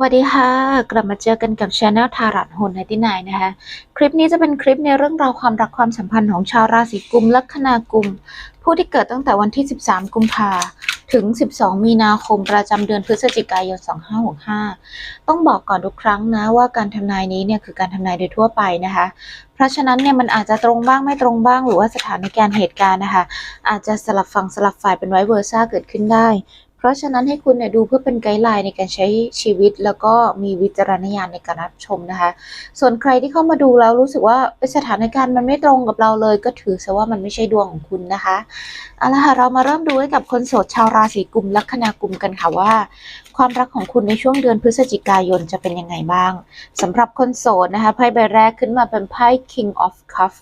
สวัสดีค่ะ กลับมาเจอกันกับช anel ทารัตโฮนไนที่ไหนนะคะ คลิปนี้จะเป็นคลิปในเรื่องราวความรักความสัมพันธ์ของชาวราศีกุมลัคนากุม ผู้ที่เกิดตั้งแต่วันที่ 13 กุมภาถึง 12 มีนาคมประจำเดือนพฤศจิกายน 2565 ต้องบอกก่อนทุกครั้งนะว่าการทำนายนี้เนี่ยคือการทำนายโดยทั่วไปนะคะ เพราะฉะนั้นเนี่ยมันอาจจะตรงบ้างไม่ตรงบ้างหรือว่าสถานการณ์เหตุการณ์นะคะ อาจจะสลับฝั่งสลับฝ่ายเป็นไวเวอร์ซ่าเกิดขึ้นได้ เพราะฉะนั้นให้คุณเนี่ยดูเพื่อเป็นไกด์ไลน์ในการใช้ชีวิต แล้วก็มีวิจารณญาณในการรับชมนะคะ ส่วนใครที่เข้ามาดูแล้วรู้สึกว่าสถานการณ์มันไม่ตรงกับเราเลย ก็ถือซะว่ามันไม่ใช่ดวงของคุณนะคะเอาละค่ะเรามาเริ่มดูให้กับคนโสดชาวราศีกุมลัคนากุมกันค่ะว่า ความรักของคุณในช่วงเดือนพฤศจิกายนจะเป็นยังไงบ้างสำหรับคนโสดนะคะไพ่ใบแรกขึ้นมาเป็นไพ่ King of Cup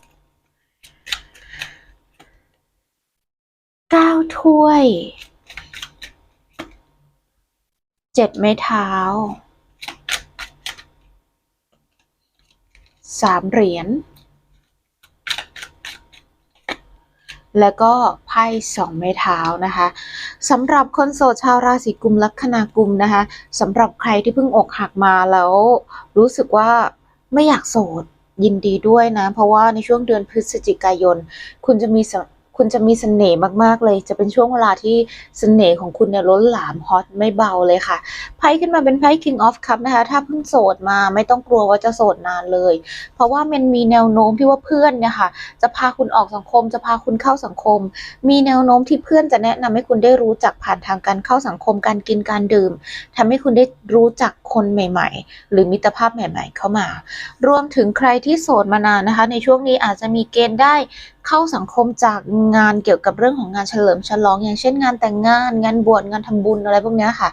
เก้าถ้วย เจ็ดไม้เท้าสามเหรียญ แล้วก็ไพ่สองไม้เท้านะคะสำหรับคนโสดชาวราศีกุมลัคนากุมนะคะสำหรับใครที่เพิ่งอกหักมาแล้ว รู้สึกว่าไม่อยากโสดยินดีด้วยนะ เพราะว่าในช่วงเดือนพฤศจิกายน คุณจะมีส คุณจะมีเสน่ห์มากๆเลย จะเป็นช่วงเวลาที่เสน่ห์ของคุณเนี่ยล้นหลามฮอตไม่เบาเลยค่ะไพ่ขึ้นมาเป็นไพ่ King of Cup นะคะ ถ้าเพิ่งโสดมาไม่ต้องกลัวว่าจะโสดนานเลย เพราะว่ามันมีแนวโน้มที่ว่าเพื่อนเนี่ยค่ะ จะพาคุณออกสังคม จะพาคุณเข้าสังคม มีแนวโน้มที่เพื่อนจะแนะนำให้คุณได้รู้จักผ่านทางการเข้าสังคมการกินการดื่มทำให้คุณได้รู้จักคนใหม่ ๆ หรือมิตรภาพใหม่ ๆ เข้ามา รวมถึงใครที่โสดมานานนะคะ ในช่วงนี้อาจจะมีเกณฑ์ได้ เข้าสังคมจากงานเกี่ยวกับเรื่องของงานเฉลิมฉลอง อย่างเช่นงานแต่งงาน งานบวชงานทำบุญอะไรพวกนี้ค่ะ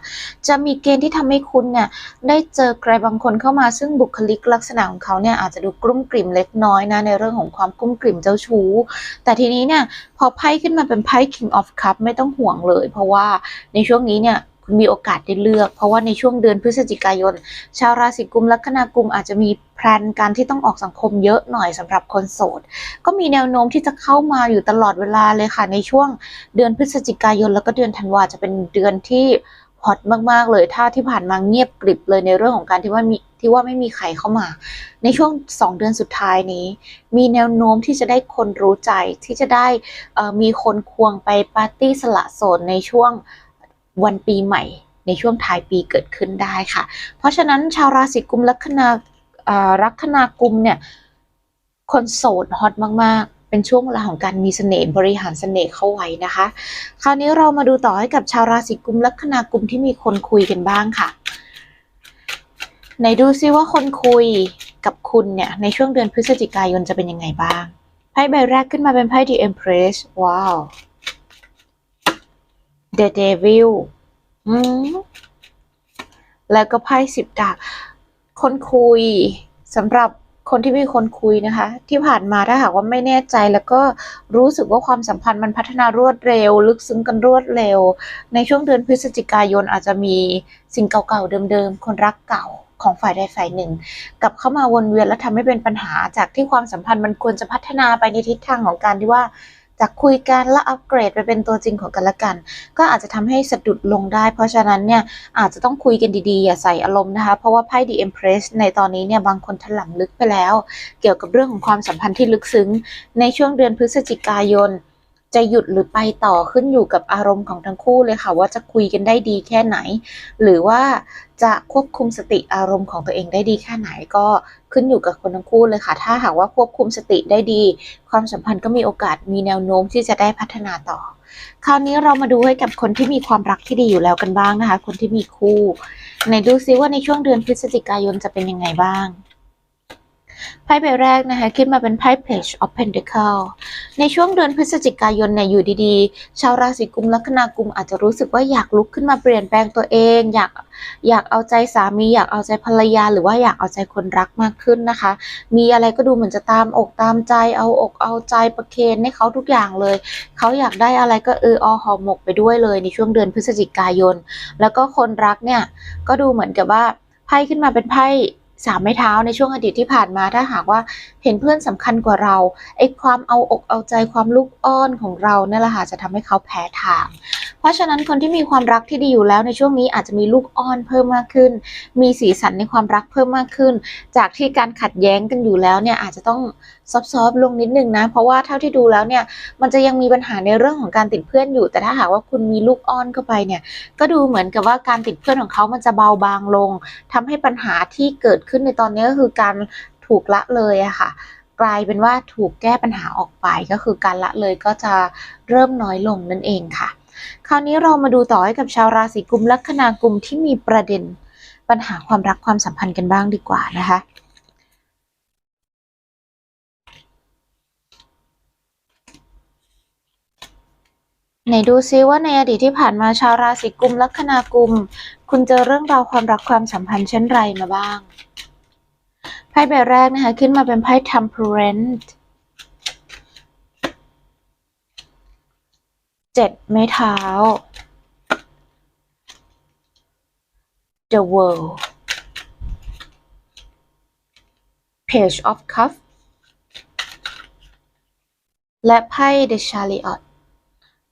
จะมีเกณฑ์ที่ทำให้คุณเนี่ยได้เจอใครบางคนเข้ามาซึ่งบุคลิกลักษณะของเขาเนี่ยอาจจะดูกลุ้มกลิ่มเล็กน้อยนะในเรื่องของความกลุ้มกลิ่มเจ้าชู้ แต่ทีนี้เนี่ยพอไพ่ขึ้นมาเป็นไพ่ King of Cup ไม่ต้องห่วงเลย เพราะว่าในช่วงนี้เนี่ย คุณมีโอกาสได้เลือก เพราะว่าในช่วงเดือนพฤศจิกายน ชาวราศีกุมลัคนากุมอาจจะมีแพลนการที่ต้องออกสังคมเยอะหน่อยสำหรับคนโสด ก็มีแนวโน้มที่จะเข้ามาอยู่ตลอดเวลาเลยค่ะ ในช่วงเดือนพฤศจิกายน แล้วก็เดือนธันวาจะเป็นเดือนที่ฮอตมากๆ เลย ถ้าที่ผ่านมาเงียบกริบเลยในเรื่องของการที่ว่ามีที่ว่าไม่มีใครเข้ามา ในช่วง 2 เดือนสุดท้ายนี้ มีแนวโน้มที่จะได้คนรู้ใจที่จะได้มีคนควงไปปาร์ตี้สละโสดในช่วง วันปีใหม่ในช่วงท้ายปีเกิดขึ้นได้ค่ะ เพราะฉะนั้นชาวราศีกุมลัคนาลัคนากุมเนี่ยคนโสดฮอตมาก ๆ เป็นช่วงเวลาของการมีเสน่ห์บริหารเสน่ห์เข้าไว้นะคะ คราวนี้เรามาดูต่อให้กับชาวราศีกุมลัคนากุมที่มีคนคุยกันบ้างค่ะไหนดูซิว่าคนคุยกับคุณเนี่ย ในช่วงเดือนพฤศจิกายนจะเป็นยังไงบ้าง ไพ่ใบแรกขึ้นมาเป็นไพ่ The Empress ว้าว The Devil อืมแล้วก็ไพ่สิบดาบคนคุยสำหรับคนที่มีคนคุยนะคะ ที่ผ่านมาถ้าหากว่าไม่แน่ใจแล้วก็รู้สึกว่าความสัมพันธ์มันพัฒนารวดเร็ว ลึกซึ้งกันรวดเร็ว ในช่วงเดือนพฤศจิกายนอาจจะมีสิ่งเก่าๆเดิมๆ คนรักเก่าของฝ่ายใดฝ่ายหนึ่ง กลับเข้ามาวนเวียนและทำให้เป็นปัญหาจากที่ความสัมพันธ์มันควรจะพัฒนาไปในทิศทางของการที่ว่า จากคุยกันและอัปเกรดไปเป็นตัวจริงของกันและกัน ก็อาจจะทำให้สะดุดลงได้ เพราะฉะนั้นเนี่ยอาจจะต้องคุยกันดีๆ อย่าใส่อารมณ์นะคะ เพราะว่าไพ่ดีเอ็มเพรสในตอนนี้เนี่ยบางคนถลำลึกไปแล้ว เกี่ยวกับเรื่องของความสัมพันธ์ที่ลึกซึ้ง ในช่วงเดือนพฤศจิกายน จะหยุดหรือไปต่อขึ้นอยู่กับอารมณ์ของทั้งคู่เลยค่ะ ว่าจะคุยกันได้ดีแค่ไหน หรือว่าจะควบคุมสติอารมณ์ของตัวเองได้ดีแค่ไหนก็ขึ้นอยู่กับคนทั้งคู่เลยค่ะ ถ้าหากว่าควบคุมสติได้ดี ความสัมพันธ์ก็มีโอกาสมีแนวโน้มที่จะได้พัฒนาต่อ คราวนี้เรามาดูให้กับคนที่มีความรักที่ดีอยู่แล้วกันบ้างนะคะ คนที่มีคู่ไหนดูซิว่าในช่วงเดือนพฤศจิกายนจะเป็นยังไงบ้าง ไพ่ใบแรกนะคะขึ้นมาเป็นไพ่ Page of Pentacle ในช่วงเดือนพฤศจิกายนเนี่ยอยู่ดีๆ ชาวราศีกุมลัคนากุมอาจจะรู้สึกว่าอยากลุกขึ้นมาเปลี่ยนแปลงตัวเอง อยากอยากเอาใจสามีอยากเอาใจภรรยา หรือว่าอยากเอาใจคนรักมากขึ้นนะคะ มีอะไรก็ดูเหมือนจะตามอกตามใจเอาอกเอาใจประเคนให้เขาทุกอย่างเลย เขาอยากได้อะไรก็เอออหอหมกไปด้วยเลย ในช่วงเดือนพฤศจิกายน แล้วก็คนรักเนี่ยก็ดูเหมือนกับว่าไพ่ขึ้นมาเป็นไพ่ สามไม้เท้าในช่วงอดีตที่ผ่านมาถ้าหากว่าเห็นเพื่อนสำคัญกว่าเราไอ้ความเอาอกเอาใจความลูกอ้อนของเราเนี่ยแหละค่ะจะทำให้เขาแพ้ทาง เพราะฉะนั้นคนที่มีความรักที่ดีอยู่แล้วในช่วงนี้อาจจะมีลูกอ้อนเพิ่มมากขึ้น มีสีสันในความรักเพิ่มมากขึ้น จากที่การขัดแย้งกันอยู่แล้วเนี่ยอาจจะต้องซอฟๆลงนิดนึงนะ เพราะว่าเท่าที่ดูแล้วเนี่ยมันจะยังมีปัญหาในเรื่องของการติดเพื่อนอยู่ แต่ถ้าหากว่าคุณมีลูกอ้อนเข้าไปเนี่ยก็ดูเหมือนกับว่าการติดเพื่อนของเขามันจะเบาบางลงทำให้ปัญหาที่เกิดขึ้นในตอนนี้ก็คือการถูกละเลยอะค่ะกลายเป็นว่าถูกแก้ปัญหาออกไปก็คือการละเลยก็จะเริ่มน้อยลงนั่นเองค่ะ คราวนี้เรามาดูต่อให้กับชาวราศีกุมลัคนากุมที่มีประเด็นปัญหาความรักความสัมพันธ์กันบ้างดีกว่านะคะไหนดูซิว่าในอดีตที่ผ่านมาชาวราศีกุมลัคนากุม คุณเจอเรื่องราวความรักความสัมพันธ์เช่นไรมาบ้าง ไพ่ใบแรกนะคะ ขึ้นมาเป็นไพ่ temperance เจ็ดไม้เท้า the world page of cups และไพ่ the chariot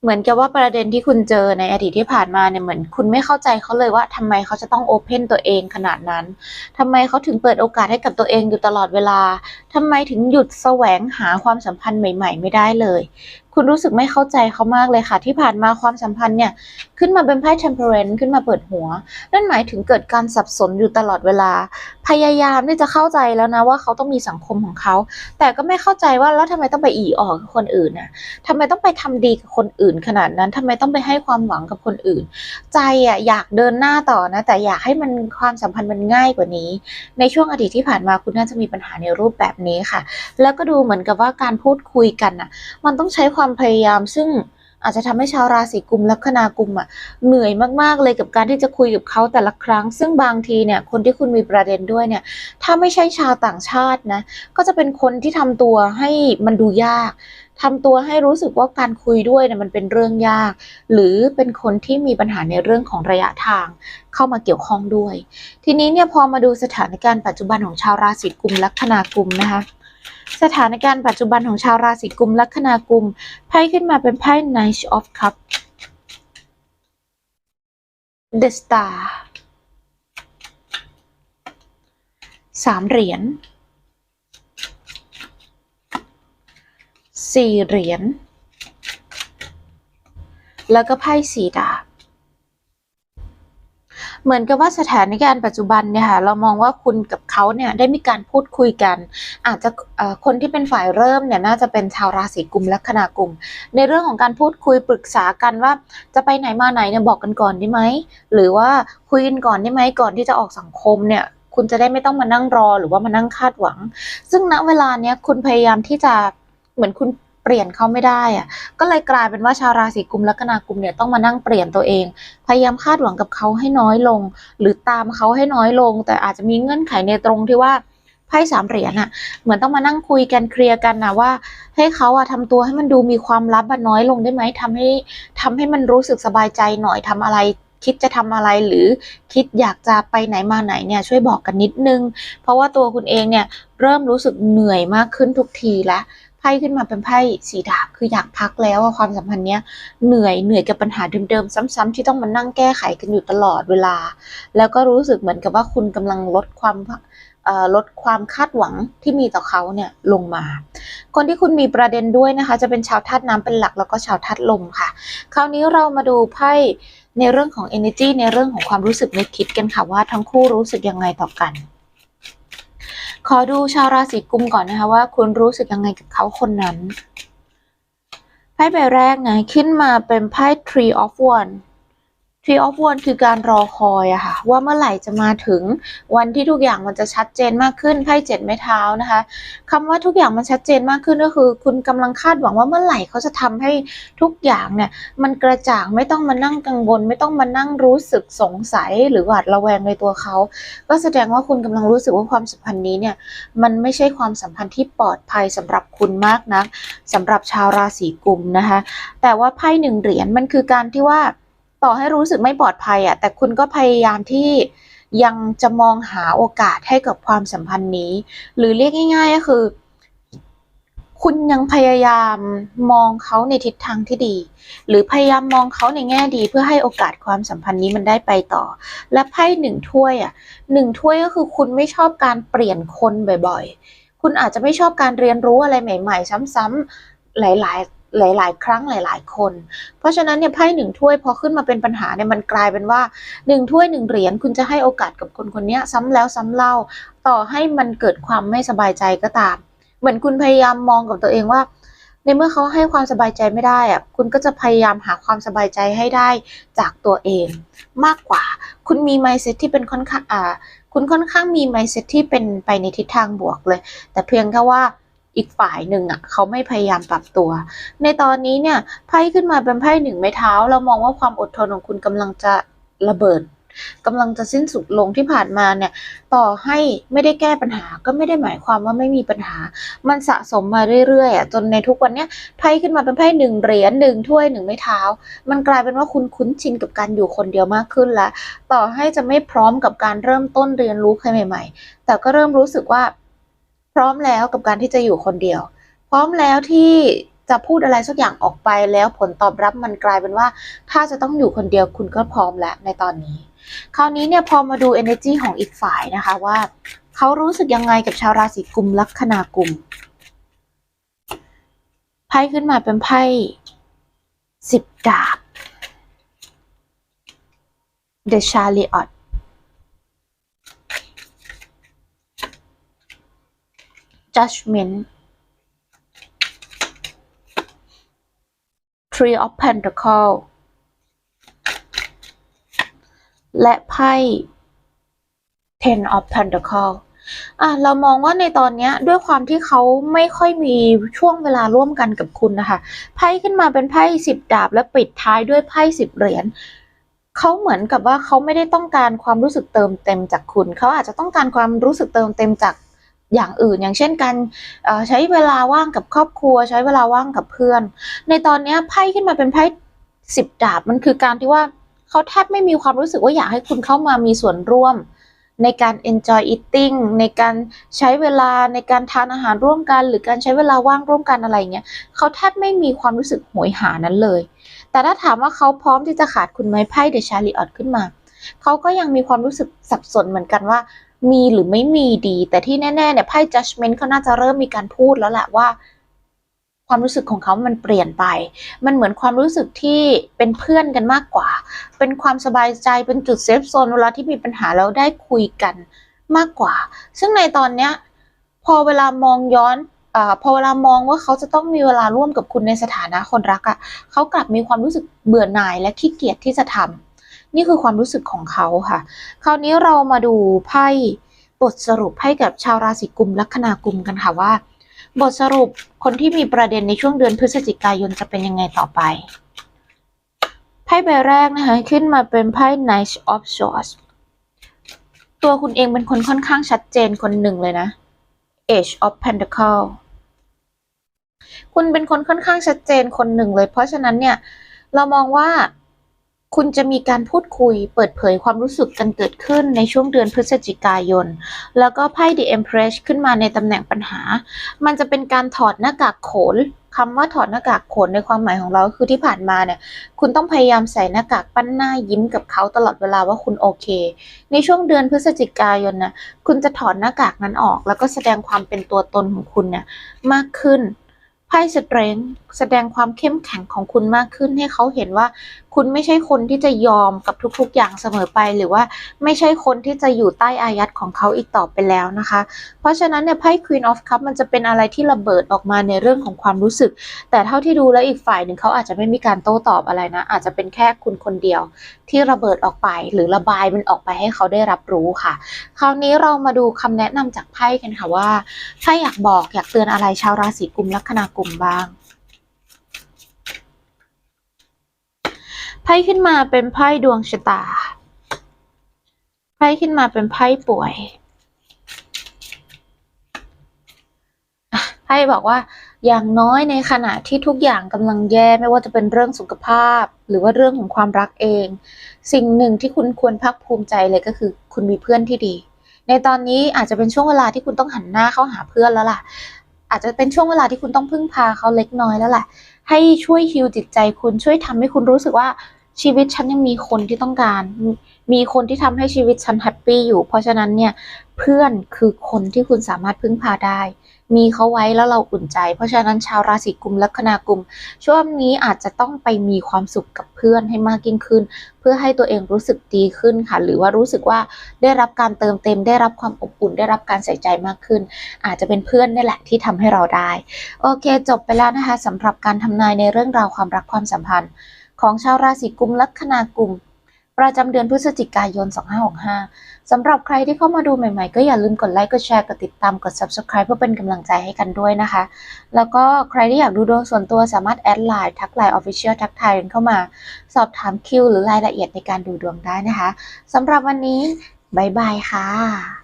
เหมือนกับว่าประเด็นที่คุณเจอในอดีตที่ผ่านมาเนี่ยเหมือนคุณไม่เข้าใจเขาเลยว่าทำไมเขาจะต้องโอเพนตัวเองขนาดนั้นทำไมเขาถึงเปิดโอกาสให้กับตัวเองอยู่ตลอดเวลาทำไมถึงหยุดแสวงหาความสัมพันธ์ใหม่ ๆ ไม่ได้เลย คุณรู้สึกไม่เข้าใจเขามากเลยค่ะ ที่ผ่านมาความสัมพันธ์เนี่ย ขึ้นมาเป็นไพ่ temperance ขึ้นมาเปิดหัว นั่นหมายถึงเกิดการสับสนอยู่ตลอดเวลา พยายามที่จะเข้าใจแล้วนะว่าเขาต้องมีสังคมของเขา แต่ก็ไม่เข้าใจว่าแล้วทำไมต้องไปอีออกกับคนอื่นน่ะทำไมต้องไปทำดีกับคนอื่น ขนาดนั้นทำไมต้องไปให้ความหวังกับคนอื่น ใจอะอยากเดินหน้าต่อนะ แต่อยากให้มันความสัมพันธ์มันง่ายกว่านี้ ในช่วงอดีตที่ผ่านมาคุณน่าจะมีปัญหาในรูปแบบนี้ค่ะ แล้วก็ดูเหมือนกับว่าการพูดคุยกันน่ะ มันต้องใช้ความความพยายามซึ่งอาจจะทำให้ชาวราศีกุมลัคนากุมอะเหนื่อยมากๆเลยกับการที่จะคุยกับเขาแต่ละครั้ง ซึ่งบางทีเนี่ยคนที่คุณมีประเด็นด้วยเนี่ยถ้าไม่ใช่ชาวต่างชาตินะก็จะเป็นคนที่ทำตัวให้มันดูยากทำตัวให้รู้สึกว่าการคุยด้วยเนี่ยมันเป็นเรื่องยาก หรือเป็นคนที่มีปัญหาในเรื่องของระยะทางเข้ามาเกี่ยวข้องด้วย ทีนี้เนี่ยพอมาดูสถานการณ์ปัจจุบันของชาวราศีกุมลัคนากุมนะคะ สถานการณ์ปัจจุบันของชาวราศีกุมลัคนากุมไพ่ขึ้นมาเป็นไพ่ Knight of Cup The Star สามเหรียญสี่เหรียญแล้วก็ไพ่สีดาบ เหมือนกับว่าสถานการณ์ปัจจุบันเนี่ยค่ะเรามองว่าคุณกับเขาเนี่ยได้มีการพูดคุยกัน อาจจะคนที่เป็นฝ่ายเริ่มเนี่ยน่าจะเป็นชาวราศีกุมและคนากุม ในเรื่องของการพูดคุยปรึกษากันว่า จะไปไหนมาไหนเนี่ยบอกกันก่อนได้ไหมหรือว่าคุยกันก่อนได้ไหมก่อนที่จะออกสังคมเนี่ยคุณจะได้ไม่ต้องมานั่งรอหรือว่ามานั่งคาดหวัง ซึ่งณเวลาเนี้ยคุณพยายามที่จะเหมือนคุณ เปลี่ยนเขาไม่ได้อะก็เลยกลายเป็นว่าชาวราศีกุมและคนากุมเนี่ยต้องมานั่งเปลี่ยนตัวเอง พยายามคาดหวังกับเขาให้น้อยลง หรือตามเขาให้น้อยลง แต่อาจจะมีเงื่อนไขในตรงที่ว่าไพ่สามเหรียญอะเหมือนต้องมานั่งคุยกันเคลียร์กันนะว่า ให้เขาอะทำตัวให้มันดูมีความลับอะน้อยลงได้ไหมทำให้ทำให้มันรู้สึกสบายใจหน่อยทำอะไร คิดจะทำอะไรหรือคิดอยากจะไปไหนมาไหนเนี่ยช่วยบอกกันนิดนึง เพราะว่าตัวคุณเองเนี่ยเริ่มรู้สึกเหนื่อยมากขึ้นทุกทีแล้ว ไพ่ขึ้นมาเป็นไพ่สีดาบคืออยากพักแล้วอะความสัมพันธ์เนี้ยเหนื่อยเหนื่อยกับปัญหาเดิมๆซ้ำๆที่ต้องมานั่งแก้ไขกันอยู่ตลอดเวลา แล้วก็รู้สึกเหมือนกับว่าคุณกำลังลดความลดความคาดหวังที่มีต่อเขาเนี่ยลงมา คนที่คุณมีประเด็นด้วยนะคะ จะเป็นชาวธาตุน้ำเป็นหลักแล้วก็ชาวธาตุลมค่ะ คราวนี้เรามาดูไพ่ในเรื่องของ energy ในเรื่องของความรู้สึกนึกคิดกันค่ะว่าทั้งคู่รู้สึกยังไงต่อกัน อดูชาวราศีกุมก่อนนะคะว่าคุณรู้สึกยังไงกับเขาคนนั้น ไพ่ใบแรกนะ ขึ้นมาเป็นไพ่ Tree of One Tree of One คือการรอคอยอะค่ะ ว่าเมื่อไหร่จะมาถึงวันที่ทุกอย่างมันจะชัดเจนมากขึ้นไพ่เจ็ดไม้เท้านะคะคำว่าทุกอย่างมันชัดเจนมากขึ้นก็คือ คุณกำลังคาดหวังว่าเมื่อไหร่เขาจะทำให้ทุกอย่างเนี่ยมันกระจ่างไม่ต้องมานั่งกังวล ไม่ต้องมานั่งรู้สึกสงสัยหรือหวาดระแวงในตัวเขา ก็แสดงว่าคุณกำลังรู้สึกว่าความสัมพันธ์นี้เนี่ยมันไม่ใช่ความสัมพันธ์ที่ปลอดภัยสำหรับคุณมากนักสำหรับชาวราศีกุมนะคะแต่ว่าไพ่หนึ่งเหรียญมันคือการที่ว่า ต่อให้รู้สึกไม่ปลอดภัยอะแต่คุณก็พยายามที่ยังจะมองหาโอกาสให้กับความสัมพันธ์นี้ หรือเรียกง่าย ๆ ก็คือ คุณยังพยายามมองเขาในทิศทางที่ดี หรือพยายามมองเขาในแง่ดี เพื่อให้โอกาสความสัมพันธ์นี้มันได้ไปต่อ และไพ่หนึ่งถ้วยอะหนึ่งถ้วยก็คือคุณไม่ชอบการเปลี่ยนคนบ่อย ๆ คุณอาจจะไม่ชอบการเรียนรู้อะไรใหม่ ๆ ซ้ำๆหลาย ๆ หลาย ๆ ครั้งหลาย ๆ คน เพราะฉะนั้นเนี่ยไพ่หนึ่งถ้วยพอขึ้นมาเป็นปัญหาเนี่ยมันกลายเป็นว่าหนึ่งถ้วยหนึ่งเหรียญคุณจะให้โอกาสกับคนคนนี้ซ้ำแล้วซ้ำเล่า ต่อให้มันเกิดความไม่สบายใจก็ตาม เหมือนคุณพยายามมองกับตัวเองว่า ในเมื่อเขาให้ความสบายใจไม่ได้อะคุณก็จะพยายามหาความสบายใจให้ได้จากตัวเอง มากกว่า คุณมี mindset ที่เป็นค่อนข้างอ่าคุณค่อนข้างมี mindset ที่เป็นไปในทิศทางบวกเลย แต่เพียงแค่ว่า อีกฝ่ายหนึ่งอะเขาไม่พยายามปรับตัว ในตอนนี้เนี่ยไพ่ขึ้นมาเป็นไพ่หนึ่งไม้เท้า เรามองว่าความอดทนของคุณกำลังจะระเบิดกำลังจะสิ้นสุดลงที่ผ่านมาเนี่ย ต่อให้ไม่ได้แก้ปัญหาก็ไม่ได้หมายความว่าไม่มีปัญหา มันสะสมมาเรื่อยๆอะจนในทุกวันเนี้ยไพ่ขึ้นมาเป็นไพ่หนึ่งเหรียญหนึ่งถ้วยหนึ่งไม้เท้า มันกลายเป็นว่าคุณคุ้นชินกับการอยู่คนเดียวมากขึ้นแล้ว ต่อให้จะไม่พร้อมกับการเริ่มต้นเรียนรู้ใครใหม่ ๆ แต่ก็เริ่มรู้สึกว่า พร้อมแล้วกับการที่จะอยู่คนเดียว พร้อมแล้วที่จะพูดอะไรสักอย่างออกไปแล้วผลตอบรับมันกลายเป็นว่า ถ้าจะต้องอยู่คนเดียวคุณก็พร้อมแล้วในตอนนี้ คราวนี้เนี่ยพอมาดู energy ของอีกฝ่ายนะคะว่า เขารู้สึกยังไงกับชาวราศีกุมลัคนากุมไพ่ขึ้นมาเป็นไพ่สิบดาบ The Chariot Judgment Three of Pentacles และไพ่ Ten of Pentacles อะเรามองว่าในตอนนี้ด้วยความที่เขาไม่ค่อยมีช่วงเวลาร่วมกันกับคุณนะคะไพ่ขึ้นมาเป็นไพ่สิบดาบและปิดท้ายด้วยไพ่สิบเหรียญเขาเหมือนกับว่าเขาไม่ได้ต้องการความรู้สึกเติมเต็มจากคุณ เขาอาจจะต้องการความรู้สึกเติมเต็มจาก อย่างอื่น อย่างเช่นการใช้เวลาว่างกับครอบครัว ใช้เวลาว่างกับเพื่อน ในตอนนี้ไพ่ขึ้นมาเป็นไพ่สิบดาบมันคือการที่ว่าเขาแทบไม่มีความรู้สึกว่าอยากให้คุณเข้ามามีส่วนร่วม ในการ enjoy eating ในการใช้เวลาในการทานอาหารร่วมกัน หรือการใช้เวลาว่างร่วมกันอะไรเงี้ยเขาแทบไม่มีความรู้สึกโหยหานั้นเลย แต่ถ้าถามว่าเขาพร้อมที่จะขาดคุณไหมไพ่เดชาริออตขึ้นมาเขาก็ยังมีความรู้สึกสับสนเหมือนกันว่า มีหรือไม่มีดี แต่ที่แน่ๆเนี่ยไพ่ judgment เขาน่าจะเริ่มมีการพูดแล้วแหละว่า ความรู้สึกของเขามันเปลี่ยนไป มันเหมือนความรู้สึกที่เป็นเพื่อนกันมากกว่า เป็นความสบายใจเป็นจุดเซฟโซนเวลาที่มีปัญหาแล้วได้คุยกันมากกว่า ซึ่งในตอนเนี้ยพอเวลามองย้อนอาพอเวลามองว่าเขาจะต้องมีเวลาร่วมกับคุณในสถานะคนรักอะ่ะเขากลับมีความรู้สึกเบื่อหน่ายและขี้เกียจที่จะทำ นี่คือความรู้สึกของเขาค่ะ คราวนี้เรามาดูไพ่บทสรุปให้กับชาวราศีกุมลัคนากุมกันค่ะว่า บทสรุปคนที่มีประเด็นในช่วงเดือนพฤศจิกายนจะเป็นยังไงต่อไปไพ่ใบแรกนะคะขึ้นมาเป็นไพ่ Knight of Swords ตัวคุณเองเป็นคนค่อนข้างชัดเจนคนหนึ่งเลยนะ Age of Pentacle คุณเป็นคนค่อนข้างชัดเจนคนหนึ่งเลย เพราะฉะนั้นเนี่ย เรามองว่า คุณจะมีการพูดคุยเปิดเผยความรู้สึกกันเกิดขึ้นในช่วงเดือนพฤศจิกายน แล้วก็ไพ่ The Empress ขึ้นมาในตำแหน่งปัญหา มันจะเป็นการถอดหน้ากากโขนคำว่าถอดหน้ากากโขนในความหมายของเราคือที่ผ่านมาเนี่ย คุณต้องพยายามใส่หน้ากากปั้นหน้ายิ้มกับเขาตลอดเวลาว่าคุณโอเค ในช่วงเดือนพฤศจิกายนนะคุณจะถอดหน้ากากนั้นออก แล้วก็แสดงความเป็นตัวตนของคุณเนี่ยมากขึ้น ไพ่สเตรนท์แสดงความเข้มแข็งของคุณมากขึ้นให้เขาเห็นว่า คุณไม่ใช่คนที่จะยอมกับทุกๆ อย่างเสมอไป หรือว่าไม่ใช่คนที่จะอยู่ใต้อายัดของเขาอีกต่อไปแล้วนะคะ เพราะฉะนั้นเนี่ยไพ่ Queen of Cup มันจะเป็นอะไรที่ระเบิดออกมาในเรื่องของความรู้สึก แต่เท่าที่ดูแล้วอีกฝ่ายหนึ่งเขาอาจจะไม่มีการโต้ตอบอะไรนะ อาจจะเป็นแค่คุณคนเดียว ที่ระเบิดออกไป หรือระบายมันออกไปให้เขาได้รับรู้ค่ะ คราวนี้เรามาดูคำแนะนำจากไพ่กันค่ะว่าถ้าอยากบอกอยากเตือนอะไรชาวราศีกุมลัคนากุมบ้าง ไพ่ขึ้นมาเป็นไพ่ดวงชะตา ไพ่ขึ้นมาเป็นไพ่ป่วย ไพ่บอกว่าอย่างน้อยในขณะที่ทุกอย่างกำลังแย่ไม่ว่าจะเป็นเรื่องสุขภาพ หรือว่าเรื่องของความรักเอง สิ่งหนึ่งที่คุณควรภาคภูมิใจเลยก็คือ คุณมีเพื่อนที่ดี ในตอนนี้อาจจะเป็นช่วงเวลาที่คุณต้องหันหน้าเข้าหาเพื่อนแล้วล่ะ อาจจะเป็นช่วงเวลาที่คุณต้องพึ่งพาเขาเล็กน้อยแล้วแหละ ให้ช่วยฮิวจิตใจคุณช่วยทำให้คุณรู้สึกว่าชีวิตฉันยังมีคนที่ต้องการ มีมีคนที่ทำให้ชีวิตฉันแฮปปี้อยู่ เพราะฉะนั้นเนี่ยเพื่อนคือคนที่คุณสามารถพึ่งพาได้ มีเขาไว้แล้วเราอุ่นใจ เพราะฉะนั้นชาวราศีกุมลัคนากุม ช่วงนี้อาจจะต้องไปมีความสุขกับเพื่อนให้มากยิ่งขึ้น เพื่อให้ตัวเองรู้สึกดีขึ้นค่ะ หรือว่ารู้สึกว่าได้รับการเติมเต็ม ได้รับความอบอุ่น ได้รับการใส่ใจมากขึ้น อาจจะเป็นเพื่อนนี่แหละที่ทำให้เราได้ โอเค จบไปแล้วนะคะสำหรับการทำนายในเรื่องราวความรักความสัมพันธ์ ของชาวราศีกุมลัคนากุม ประจำเดือนพฤศจิกายน 2565สำหรับใครที่เข้ามาดูใหม่ๆ ก็อย่าลืมกดไลค์กดแชร์กดติดตามกด subscribe เพื่อเป็นกำลังใจให้กันด้วยนะคะ แล้วก็ใครที่อยากดูดวงส่วนตัวสามารถแอดไลน์ทักไลน์ออฟฟิเชียลทักทายกันเข้ามา สอบถามคิวหรือรายละเอียดในการดูดวงได้นะคะสำหรับวันนี้บายบายค่ะ